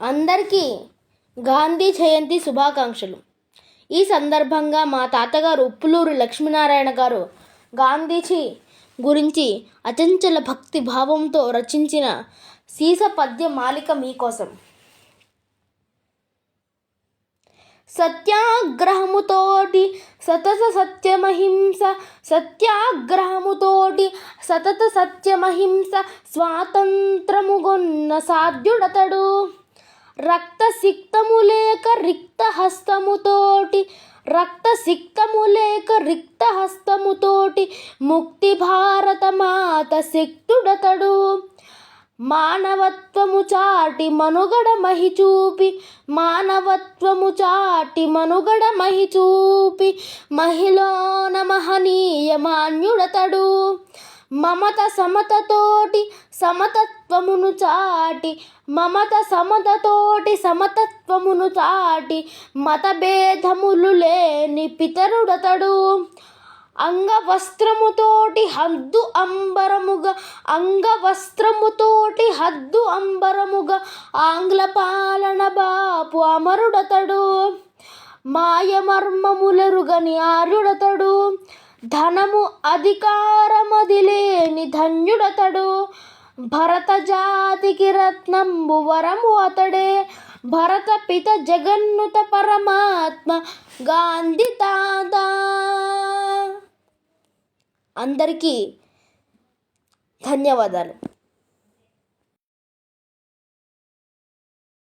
అందరికీ గాంధీ జయంతి శుభాకాంక్షలు. ఈ సందర్భంగా మా తాతగారు ఉప్పులూరు లక్ష్మీనారాయణ గారు గాంధీజీ గురించి అచంచల భక్తి భావంతో రచించిన సీస పద్య మాలిక మీకోసం. సత్యాగ్రహముతోటి సతత సత్యమహింస సత్యాగ్రహముతోటి సతత సత్యమహింస స్వాతంత్రముగొన్న సాధ్యుడతడు. రక్త సిక్తము లేక రిక్త హస్తముతోటి రక్త సిక్తము లేక రిక్త హస్తముతోటి ముక్తి భారత మాత శక్తుడతడు. మానవత్వము చాటి మనుగడ మహి చూపి మానవత్వము చాటి మనుగడ మహి చూపి మహిళోన మహనీయ మాన్యుడతడు మమత సమతతోటి సమతత్వమును చాటి మమత సమతతోటి సమతత్వమును చాటి మతభేదములు లేని పితరుడతడు. అంగవస్త్రముతోటి హద్దు అంబరముగా అంగవస్త్రముతోటి హద్దు అంబరముగా ఆంగ్ల పాలన బాపు అమరుడతడు. మాయమర్మములరుగని ఆరుడతడు. ధనము అధికారమదిలేని ధన్యుడతడు. భరత జాతికి రత్నంబు వరము అతడే. భరత పిత జగన్నుత పరమాత్మ గాంధీ తాత. అందరికీ ధన్యవాదాలు.